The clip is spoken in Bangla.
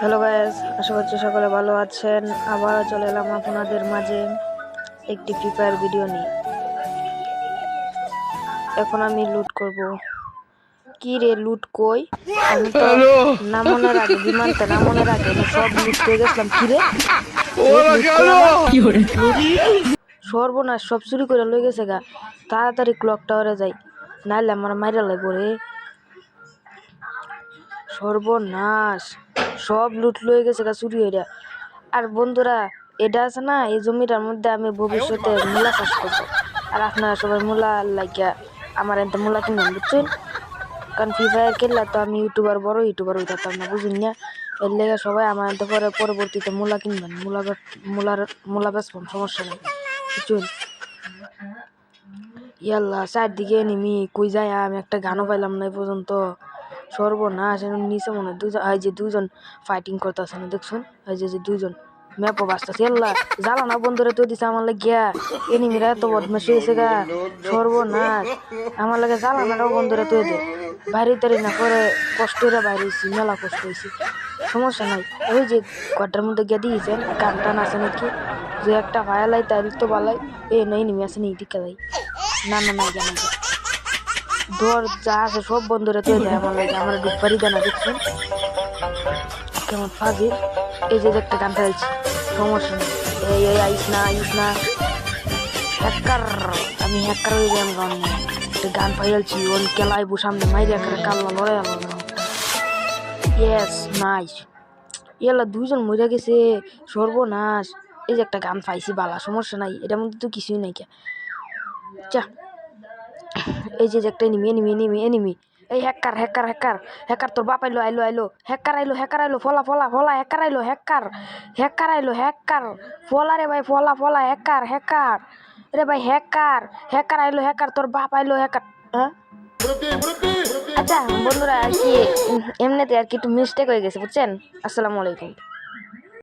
হ্যালো গাইস আশা করছি সকলে ভালো আছেন। আবারও চলে এলাম আপনাদের মাঝে একটি ফ্রি ফায়ার ভিডিও নিয়ে। এখন আমি লুট করব। কি রে লুট কই? আমি তো নামনের আগে বিমানতে নামনের আগে আমি সব লুট করে গেছিলাম। কি রে। সর্বনাশ সব চুরি করে লই গেছে গা। তাড়াতাড়ি ক্লক টাওয়ারে যাই। নাইলে আমার মাইরা লাগবো রে। সর্বনাশ। সব লুট লয়ে গেছে গা চুরি হইরা। আর বন্ধুরা, এটা আছে না, এই জমিটার মধ্যে আমি ভবিষ্যতে মূলা চাষ করব। আর আপনারা সবাই মূলা লাগিয়া আমার এত মূলা কিনবেন বুঝছেন? কারণ ফ্রি ফায়ার খেললে তো আমি ইউটিউবার বড় ইউটিউবার হয়ে থাকতাম না, বুঝুন না? এর লেগে সবাই আমার এত পরে পরবর্তীতে মূলা কিনবেন, মূলা মূলার, মূলা বেচবেন, সমস্যা নেই, বুঝছেন? ইয়াল্লা, চারদিকে নিমি কই যায়, আমি একটা গানও পাইলাম না এই পর্যন্ত। সর্বনাশ এখন নিচে মনে হয়। দুজন এই যে দুজন ফাইটিং করতেছে না দেখছুন? এই যে যে দুজন ম্যাপও বাঁচতেছে। ইয়াল্লা জ্বালা না বন্ধুরা তো দিছে আমার লাগিয়া। এনিমিরা এত বদমাস হয়েছে গা। সর্বনাশ। আমার লাগে জ্বালা নাটাও বন্ধুরা তো দে। বাইরে তারি না করে কষ্ট বাইরে হয়েছি মেলা কষ্ট হয়েছে সমস্যা নাই। ওই যে ঘরটার মধ্যে গিয়ে দিয়েছেন গান টান আছে নাকি? যে একটা ভায়ালাই তাই তো বালাই। এ নাই নেমে আছে নেই দিকে যাই না না না জানা দর যা আছে সব বন্ধুরা তুই দেয় আমার লাগে, আমার ডুববারি দেয় না, দেখছেন? কেমন ফাজিল। এই যে একটা গান ফেলছি সমস্যা নেই এই এই, আইস না আইস না। হ্যাকার, আমি হ্যাকার হয়ে যাই গান একটা গান ফাইলছি ওন কেলাইবো সামনে মাইরে একটা কাল্লা লড়াই আলো ইয়েস নাইস ইয়ালা দুইজন মরে গেছে, সর্বনাশ। এই যে একটা গান পাইছি, বালা, সমস্যা নাই। এটার মধ্যে তো কিছুই নাই কে। চা এই যে একটা এনিমি এনিমি এনিমি এনিমি। এই হ্যাকার হ্যাকার হ্যাকার হ্যাকার তোর বাপ আইলো আইলো আইলো। হ্যাকার আইলো হ্যাকার আইলো। ফলা ফলা ফলা হ্যাকার আইলো হ্যাকার হ্যাকার আইলো হ্যাকার ফলা রে ভাই ফলা ফলা হ্যাকার হ্যাকার রে ভাই হ্যাকার হ্যাকার আইলো হ্যাকার তোর বাপ আইলো হ্যাকার হ্যাঁ? আচ্ছা বন্ধুরা আর কি এমনিতে আর কি একটু মিস্টেক হয়ে গেছে বুঝছেন? আসসালামু আলাইকুম।